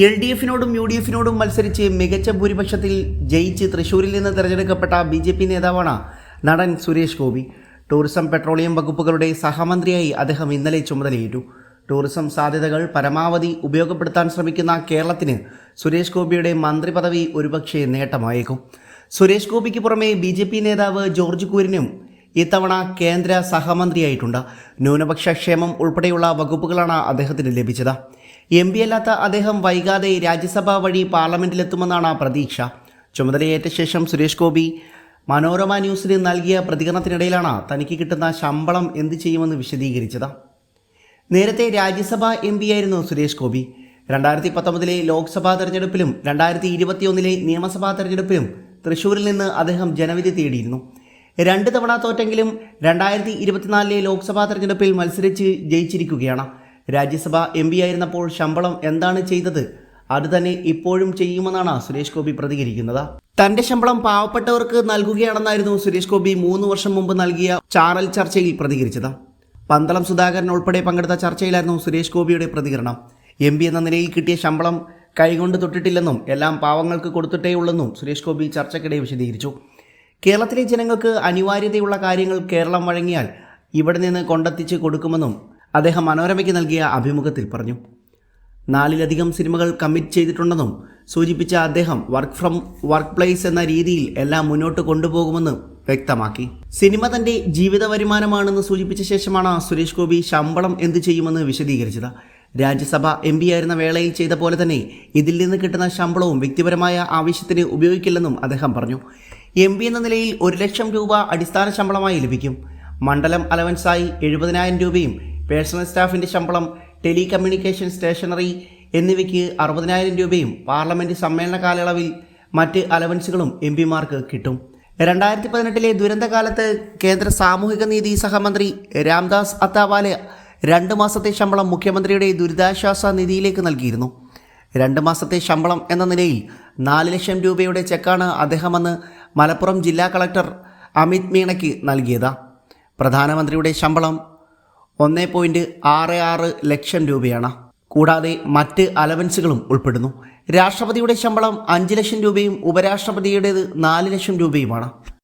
L D എഫിനോടും U D എഫിനോടും മത്സരിച്ച് മികച്ച ഭൂരിപക്ഷത്തിൽ ജയിച്ച് തൃശൂരിൽ നിന്ന് തിരഞ്ഞെടുക്കപ്പെട്ട ബി ജെ പി നേതാവാണ് നടൻ സുരേഷ് ഗോപി. ടൂറിസം പെട്രോളിയം വകുപ്പുകളുടെ സഹമന്ത്രിയായി അദ്ദേഹം ഇന്നലെ ചുമതലയേറ്റു. ടൂറിസം സാധ്യതകൾ പരമാവധി ഉപയോഗപ്പെടുത്താൻ ശ്രമിക്കുന്ന കേരളത്തിന് സുരേഷ് ഗോപിയുടെ മന്ത്രി പദവി ഒരുപക്ഷെ നേട്ടമായേക്കും. സുരേഷ് ഗോപിക്ക് പുറമെ ബി ജെ പി നേതാവ് ജോർജ് കുര്യനും ഇത്തവണ കേന്ദ്ര സഹമന്ത്രിയായിട്ടുണ്ട്. ന്യൂനപക്ഷ ക്ഷേമം ഉൾപ്പെടെയുള്ള വകുപ്പുകളാണ് അദ്ദേഹത്തിന് ലഭിച്ചത്. എം പി അല്ലാത്ത അദ്ദേഹം വൈകാതെ രാജ്യസഭ വഴി പാർലമെന്റിലെത്തുമെന്നാണ് പ്രതീക്ഷ. ചുമതലയേറ്റ ശേഷം സുരേഷ് ഗോപി മനോരമ ന്യൂസിന് നൽകിയ പ്രതികരണത്തിനിടയിലാണ് തനിക്ക് കിട്ടുന്ന ശമ്പളം എന്ത് ചെയ്യുമെന്ന് വിശദീകരിച്ചത്. നേരത്തെ രാജ്യസഭ എം ആയിരുന്നു സുരേഷ് ഗോപി. രണ്ടായിരത്തി പത്തൊമ്പതിലെ ലോക്സഭാ തെരഞ്ഞെടുപ്പിലും രണ്ടായിരത്തി ഇരുപത്തിയൊന്നിലെ നിയമസഭാ തെരഞ്ഞെടുപ്പിലും തൃശൂരിൽ നിന്ന് അദ്ദേഹം ജനവിധി തേടിയിരുന്നു. രണ്ട് തവണ തോറ്റെങ്കിലും രണ്ടായിരത്തി ഇരുപത്തിനാലിലെ ലോക്സഭാ തെരഞ്ഞെടുപ്പിൽ മത്സരിച്ച് ജയിച്ചിരിക്കുകയാണ്. രാജ്യസഭ എം പി ആയിരുന്നപ്പോൾ ശമ്പളം എന്താണ് ചെയ്തത്? അത് തന്നെ ഇപ്പോഴും ചെയ്യുമെന്നാണ് സുരേഷ് ഗോപി പ്രതികരിക്കുന്നത്. തന്റെ ശമ്പളം പാവപ്പെട്ടവർക്ക് നൽകുകയാണെന്നായിരുന്നു സുരേഷ് ഗോപി മൂന്ന് വർഷം മുമ്പ് നൽകിയ ചാനൽ ചർച്ചയിൽ പ്രതികരിച്ചത്. പന്തളം സുധാകരൻ ഉൾപ്പെടെ പങ്കെടുത്ത ചർച്ചയിലായിരുന്നു സുരേഷ് ഗോപിയുടെ പ്രതികരണം. എം എന്ന നിലയിൽ കിട്ടിയ ശമ്പളം കൈകൊണ്ട് തൊട്ടിട്ടില്ലെന്നും എല്ലാം പാവങ്ങൾക്ക് കൊടുത്തിട്ടേ ഉള്ളെന്നും സുരേഷ് ഗോപി ചർച്ചയ്ക്കിടെ വിശദീകരിച്ചു. കേരളത്തിലെ ജനങ്ങൾക്ക് അനിവാര്യതയുള്ള കാര്യങ്ങൾ കേരളം വഴങ്ങിയാൽ ഇവിടെ നിന്ന് കൊണ്ടെത്തിച്ച് കൊടുക്കുമെന്നും അദ്ദേഹം മനോരമയ്ക്ക് നൽകിയ അഭിമുഖത്തിൽ പറഞ്ഞു നാലിലധികം സിനിമകൾ കമ്മിറ്റ് ചെയ്തിട്ടുണ്ടെന്നും സൂചിപ്പിച്ച അദ്ദേഹം വർക്ക് ഫ്രം വർക്ക് പ്ലേസ് എന്ന രീതിയിൽ എല്ലാം മുന്നോട്ട് കൊണ്ടുപോകുമെന്ന് വ്യക്തമാക്കി. സിനിമ തന്റെ ജീവിത വരുമാനമാണെന്ന് സൂചിപ്പിച്ച ശേഷമാണ് സുരേഷ് ഗോപി ശമ്പളം എന്തു ചെയ്യുമെന്ന് വിശദീകരിച്ചത്. രാജ്യസഭ എം പി ആയിരുന്ന വേളയിൽ ചെയ്ത പോലെ തന്നെ ഇതിൽ നിന്ന് കിട്ടുന്ന ശമ്പളവും വ്യക്തിപരമായ ആവശ്യത്തിന് ഉപയോഗിക്കില്ലെന്നും അദ്ദേഹം പറഞ്ഞു. എം എന്ന നിലയിൽ ഒരു ലക്ഷം രൂപ അടിസ്ഥാന ശമ്പളമായി ലഭിക്കും. മണ്ഡലം അലവൻസായി എഴുപതിനായിരം രൂപയും പേഴ്സണൽ സ്റ്റാഫിന്റെ ശമ്പളം ടെലികമ്മ്യൂണിക്കേഷൻ സ്റ്റേഷനറി എന്നിവയ്ക്ക് അറുപതിനായിരം രൂപയും പാർലമെന്റ് സമ്മേളന കാലയളവിൽ മറ്റ് അലവൻസുകളും എം പിമാർക്ക് കിട്ടും. രണ്ടായിരത്തി പതിനെട്ടിലെ ദുരന്തകാലത്ത് കേന്ദ്ര സാമൂഹിക നീതി സഹമന്ത്രി രാംദാസ് അത്താവാലെ രണ്ട് മാസത്തെ ശമ്പളം മുഖ്യമന്ത്രിയുടെ ദുരിതാശ്വാസ നിധിയിലേക്ക് നൽകിയിരുന്നു. രണ്ട് മാസത്തെ ശമ്പളം എന്ന നിലയിൽ നാല് ലക്ഷം രൂപയുടെ ചെക്കാണ് അദ്ദേഹമെന്ന് മലപ്പുറം ജില്ലാ കളക്ടർ അമിത് മീണയ്ക്ക് നൽകിയത്. പ്രധാനമന്ത്രിയുടെ ശമ്പളം ഒന്ന് പോയിന്റ് ആറ് ആറ് ലക്ഷം രൂപയാണ്. കൂടാതെ മറ്റ് അലവൻസുകളും ഉൾപ്പെടുന്നു. രാഷ്ട്രപതിയുടെ ശമ്പളം അഞ്ച് ലക്ഷം രൂപയും ഉപരാഷ്ട്രപതിയുടേത് നാല് ലക്ഷം രൂപയുമാണ്.